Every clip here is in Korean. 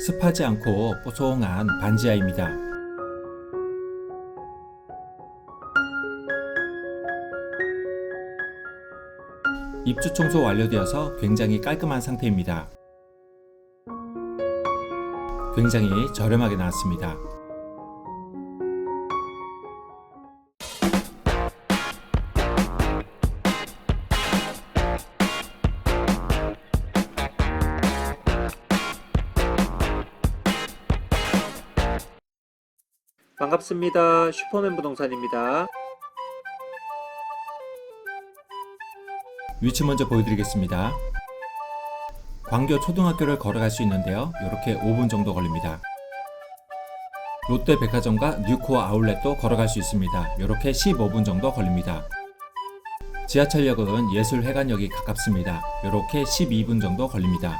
습하지 않고 뽀송한 반지하입니다. 입주 청소 완료되어서 굉장히 깔끔한 상태입니다. 굉장히 저렴하게 나왔습니다. 반갑습니다. 슈퍼맨 부동산입니다. 위치 먼저 보여드리겠습니다. 광교 초등학교를 걸어갈 수 있는데요. 이렇게 5분 정도 걸립니다. 롯데 백화점과 뉴코어 아울렛도 걸어갈 수 있습니다. 이렇게 15분 정도 걸립니다. 지하철역은 예술회관역이 가깝습니다. 이렇게 12분 정도 걸립니다.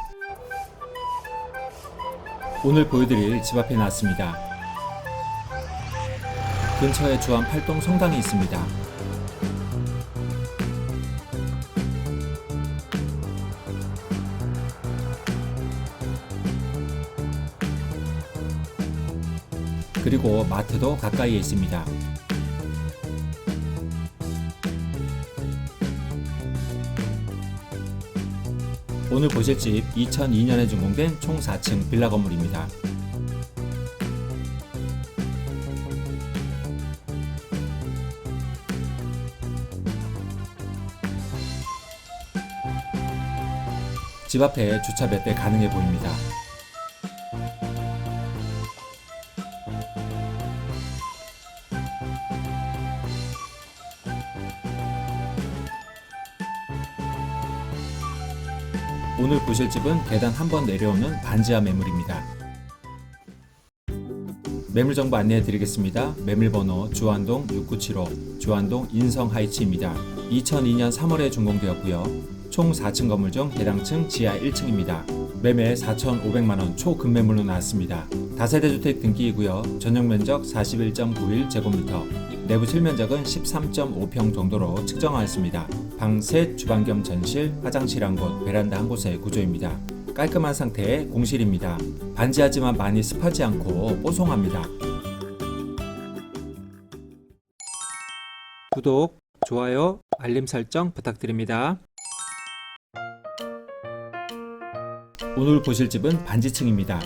오늘 보여드릴 집 앞에 나왔습니다. 근처에 주한 팔동 성당이 있습니다. 그리고 마트도 가까이에 있습니다. 오늘 보실 집 2002년에 준공된 총 4층 빌라 건물입니다. 집 앞에 주차 몇 대 가능해 보입니다. 오늘 보실 집은 계단 한 번 내려오는 반지하 매물입니다. 매물 정보 안내해 드리겠습니다. 매물 번호 주안동 6975, 주안동 인성 하이츠입니다. 2002년 3월에 준공되었고요. 총 4층 건물 중 해당층 지하 1층입니다. 매매 4,500만원 초급매물로 나왔습니다. 다세대 주택 등기이고요. 전용 면적 41.91제곱미터, 내부 실면적은 13.5평 정도로 측정하였습니다. 방 셋, 주방 겸 전실, 화장실 한 곳, 베란다 한 곳의 구조입니다. 깔끔한 상태의 공실입니다. 반지하지만 많이 습하지 않고 뽀송합니다. 구독, 좋아요, 알림 설정 부탁드립니다. 오늘 보실 집은 반지층입니다.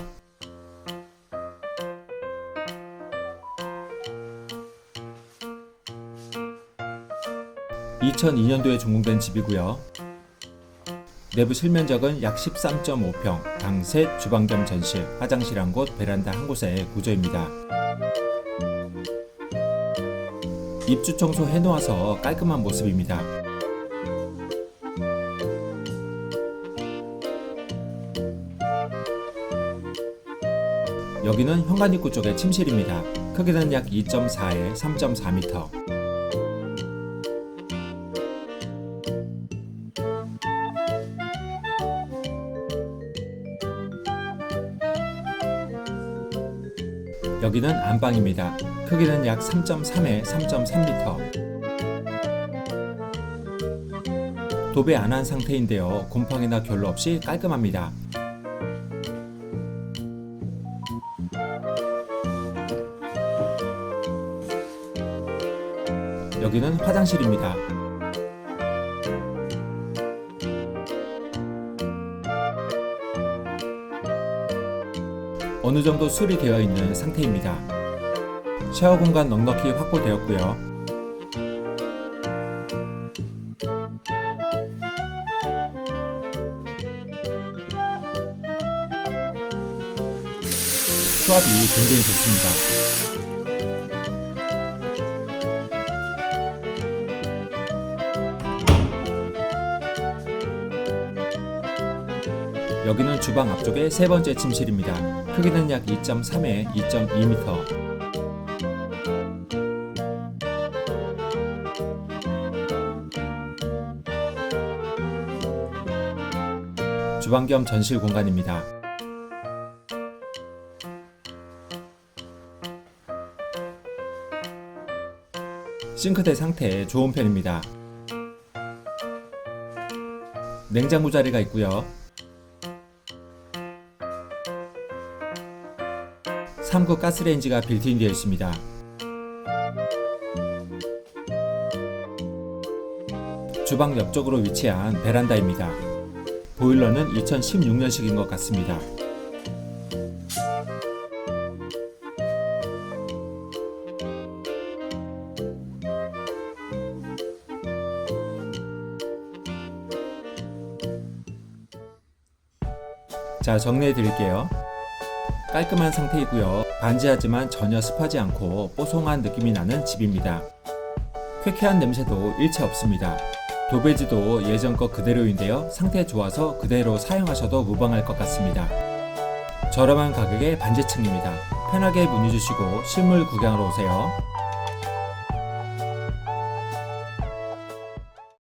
(2002년도에) 준공된 집이고요. 내부 실면적은 약 13.5평, 방 셋, 주방 겸 전실, 화장실 한 곳, 베란다 한 곳의 구조입니다. 입주 청소 해놓아서 깔끔한 모습입니다. 여기는 현관 입구 쪽의 침실입니다. 크기는 약 2.4에 3.4m. 여기는 안방입니다. 크기는 약 3.3에 3.3m. 도배 안 한 상태인데요. 곰팡이나 결로 없이 깔끔합니다. 여기는 화장실입니다. 어느 정도 수리되어 있는 상태입니다. 샤워 공간 넉넉히 확보되었고요. 수압이 굉장히 좋습니다. 여기는 주방 앞쪽의 세 번째 침실입니다. 크기는 약 2.3에 2.2m. 주방 겸 전실 공간입니다. 싱크대 상태 좋은 편입니다. 냉장고 자리가 있고요. 3구 가스레인지가 빌트인 되어 있습니다. 주방 옆쪽으로 위치한 베란다입니다. 보일러는 2016년식인 것 같습니다. 자, 정리해 드릴게요. 깔끔한 상태이고요. 반지하지만 전혀 습하지 않고 뽀송한 느낌이 나는 집입니다. 쾌쾌한 냄새도 일체 없습니다. 도배지도 예전 것 그대로인데요. 상태 좋아서 그대로 사용하셔도 무방할 것 같습니다. 저렴한 가격의 반지층입니다. 편하게 문의 주시고 실물 구경하러 오세요.